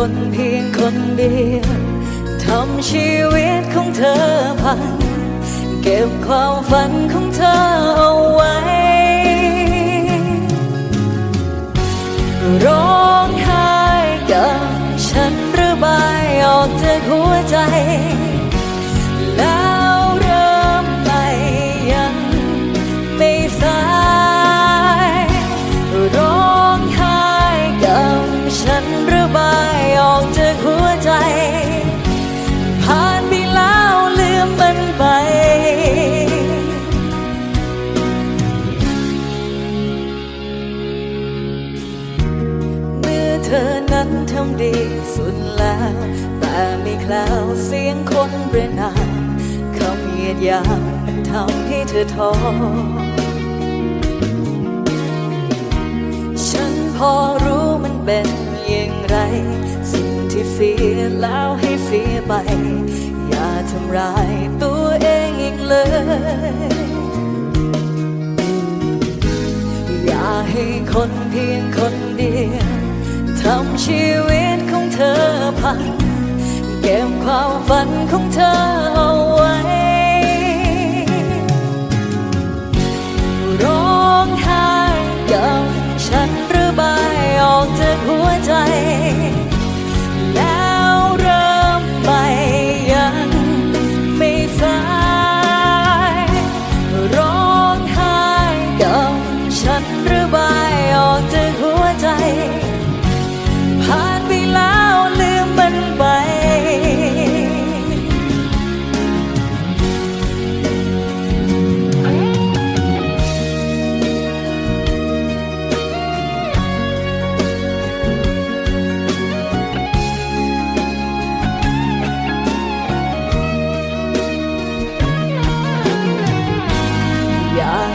คนเพียงคนเดียวทำชีวิตของเธอพัง เก็บความฝันของเธอเอาไว้ ร้องไห้กับฉันระบายออกจากหัวใจ เธอนั้นทำดีสุดแล้ว แต่ไม่แคล้วเสียงคนเรียนนามคำเหยียดยามมันทำให้เธอท้อฉันพอรู้มันเป็นอย่างไร สิ่งที่เสียแล้วให้เสียไป อย่าทำร้ายตัวเองอีกเลยอย่าให้คนเพียงคนเดียวำชีวิตของเธอพังเก็บความฝันของเธอเอา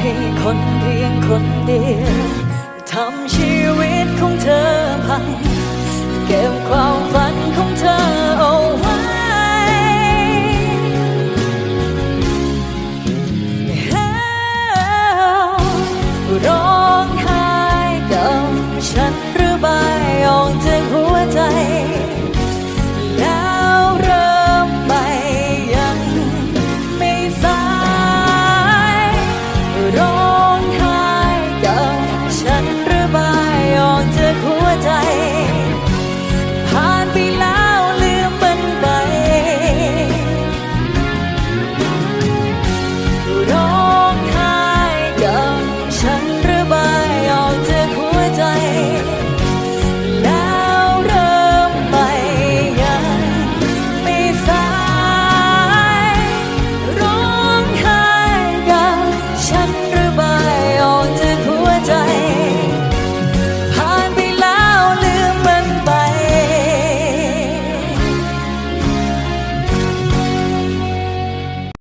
ให้คนเพียงคนเดียวทำชีวิตของเธอพัง เก็บความฝันของเธอเอาไว้ ร้องไห้กับฉันหรือใบออกจากหัวใจ